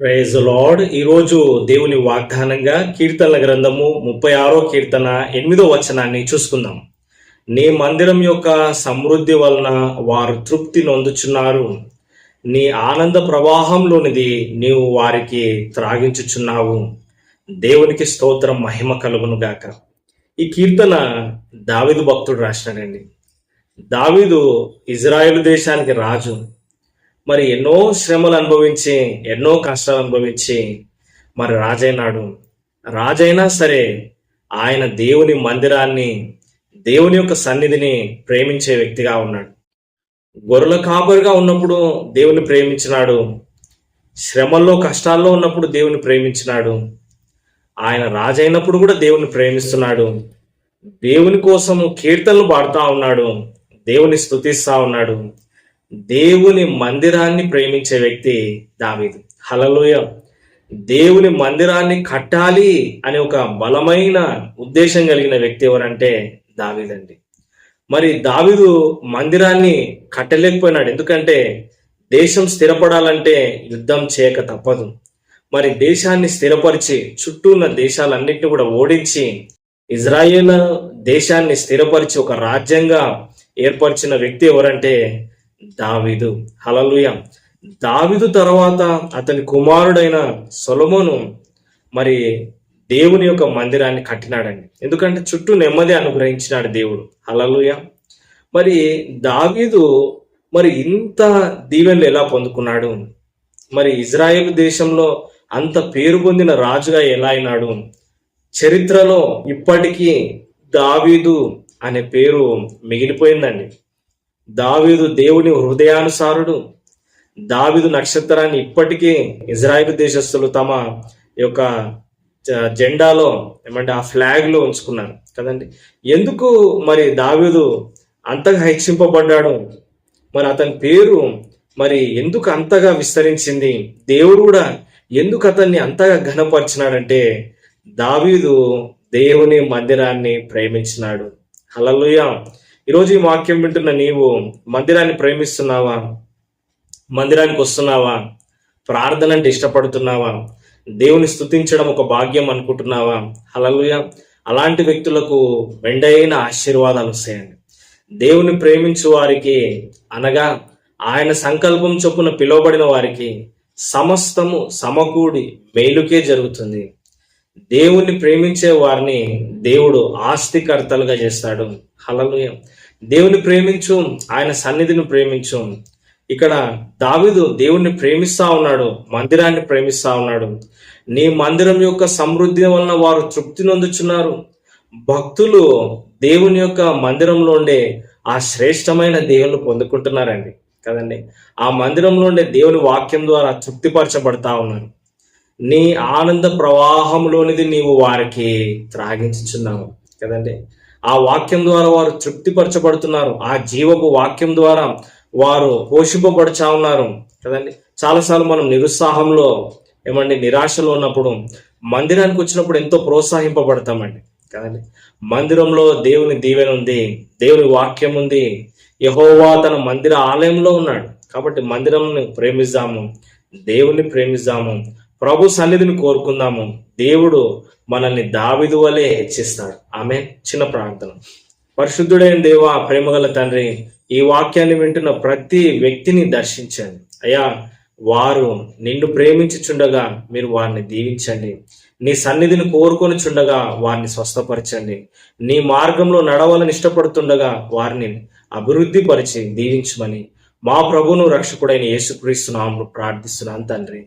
Praise lord ఈరోజు దేవుని వాగ్దానంగా కీర్తనల గ్రంథము ముప్పై ఆరో కీర్తన ఎనిమిదో వచనాన్ని చూసుకుందాం. నీ మందిరం యొక్క సమృద్ధి వలన వారు తృప్తి నొందుచున్నారు. నీ ఆనంద ప్రవాహంలోనిది నీవు వారికి త్రాగించుచున్నావు. దేవునికి స్తోత్రం మహిమ కలుగును గాక. ఈ కీర్తన దావిదు భక్తుడు రాసినాడండి. దావిదు ఇజ్రాయెల్ దేశానికి రాజు. మరి ఎన్నో శ్రమలు అనుభవించి ఎన్నో కష్టాలు అనుభవించి మరి రాజైనాడు. రాజైనా సరే ఆయన దేవుని మందిరాన్ని దేవుని యొక్క సన్నిధిని ప్రేమించే వ్యక్తిగా ఉన్నాడు. గొర్రెల కాపరిగా ఉన్నప్పుడు దేవుని ప్రేమించినాడు. శ్రమల్లో కష్టాల్లో ఉన్నప్పుడు దేవుని ప్రేమించినాడు. ఆయన రాజైనప్పుడు కూడా దేవుని ప్రేమిస్తున్నాడు. దేవుని కోసం కీర్తనలు పాడుతూ ఉన్నాడు. దేవుని స్తుతిస్తా ఉన్నాడు. దేవుని మందిరాన్ని ప్రేమించే వ్యక్తి దావీదు. హలలోయ దేవుని మందిరాన్ని కట్టాలి అనే ఒక బలమైన ఉద్దేశం కలిగిన వ్యక్తి ఎవరంటే దావీదండి. మరి దావీదు మందిరాన్ని కట్టలేకపోయినాడు. ఎందుకంటే దేశం స్థిరపడాలంటే యుద్ధం చేయక తప్పదు. మరి దేశాన్ని స్థిరపరిచి చుట్టూ ఉన్న దేశాలన్నింటినీ కూడా ఓడించి ఇజ్రాయేల్ దేశాన్ని స్థిరపరిచి ఒక రాజ్యంగా ఏర్పరిచిన వ్యక్తి ఎవరంటే దావిదు. హలలుయ దావిదు తర్వాత అతని కుమారుడైన సొలమోను మరి దేవుని యొక్క మందిరాన్ని కట్టినాడండి. ఎందుకంటే చుట్టూ నెమ్మది అనుగ్రహించినాడు దేవుడు. హలలుయ మరి దావీదు మరి ఇంత దీవెనలు ఎలా పొందుకున్నాడు? మరి ఇజ్రాయెల్ దేశంలో అంత పేరు పొందిన రాజుగా ఎలా అయినాడు? చరిత్రలో ఇప్పటికీ దావీదు అనే పేరు మిగిలిపోయిందండి. దావీదు దేవుని హృదయానుసారుడు దావీదు నక్షత్రాన్ని ఇప్పటికీ ఇజ్రాయిల్ దేశస్తులు తమ యొక్క జ- జెండాలో ఏమంటే ఆ ఫ్లాగ్లో ఉంచుకున్నారు. కదండి? ఎందుకు మరి దావీదు అంతగా హెచ్చింపబడ్డాడు? మరి అతని పేరు మరి ఎందుకు అంతగా విస్తరించింది? దేవుడు కూడా ఎందుకు అతన్ని అంతగా ఘనపరిచినాడంటే దావీదు దేవుని మందిరాన్ని ప్రేమించినాడు. హల్లెలూయా! ఈరోజు ఈ వాక్యం వింటున్న నీవు మందిరాన్ని ప్రేమిస్తున్నావా? మందిరానికి వస్తున్నావా? ప్రార్థన అంటే ఇష్టపడుతున్నావా? దేవుని స్థుతించడం ఒక భాగ్యం అనుకుంటున్నావా? హలలుయ అలాంటి వ్యక్తులకు వెండైన ఆశీర్వాదాలు వస్తాయండి. దేవుని ప్రేమించు వారికి అనగా ఆయన సంకల్పం చొప్పున పిలువబడిన వారికి సమస్తము సమకూడి మేలుకే జరుగుతుంది. దేవుణ్ణి ప్రేమించే వారిని దేవుడు ఆస్తికర్తలుగా చేస్తాడు. హలలుయ దేవుని ప్రేమించు ఆయన సన్నిధిని ప్రేమించు. ఇక్కడ దావిదు దేవుణ్ణి ప్రేమిస్తా ఉన్నాడు మందిరాన్ని ప్రేమిస్తా ఉన్నాడు. నీ మందిరం యొక్క సమృద్ధి వలన వారు తృప్తి నొందుచున్నారు. భక్తులు దేవుని యొక్క మందిరంలో ఉండే ఆ శ్రేష్టమైన దేవుని పొందుకుంటున్నారండి కదండి. ఆ మందిరంలో ఉండే దేవుని వాక్యం ద్వారా తృప్తిపరచబడతా ఉన్నారు. నీ ఆనంద ప్రవాహంలోనిది నీవు వారికి త్రాగించుచున్నావు. కదండి? ఆ వాక్యం ద్వారా వారు తృప్తిపరచబడుతున్నారు. ఆ జీవపు వాక్యం ద్వారా వారు పోషింపబడుచా ఉన్నారు. కదండి? చాలాసార్లు మనం నిరుత్సాహంలో ఏమండి నిరాశలో ఉన్నప్పుడు మందిరానికి వచ్చినప్పుడు ఎంతో ప్రోత్సహింపబడతామండి. కదండి? మందిరంలో దేవుని దీవెన ఉంది దేవుని వాక్యం ఉంది. యహోవా తన మందిర ఆలయంలో ఉన్నాడు. కాబట్టి మందిరంను ప్రేమిద్దాము దేవుని ప్రేమిద్దాము ప్రభు సన్నిధిని కోరుకుందాము. దేవుడు మనల్ని దావిదు వలె హెచ్చిస్తాడు. ఆమె చిన్న ప్రార్థన. పరిశుద్ధుడైన దేవా ప్రేమగల తండ్రి ఈ వాక్యాన్ని వింటున్న ప్రతి వ్యక్తిని దర్శించండి. అయ్యా వారు నిన్ను ప్రేమించుచుండగా మీరు వారిని దీవించండి. నీ సన్నిధిని కోరుకొని చుండగా వారిని స్వస్థపరచండి. నీ మార్గంలో నడవాలని ఇష్టపడుతుండగా వారిని అభివృద్ధి పరిచి దీవించమని మా ప్రభును రక్షకుడైన యేసుక్రీస్తు నామమున ప్రార్థిస్తున్నాను తండ్రి.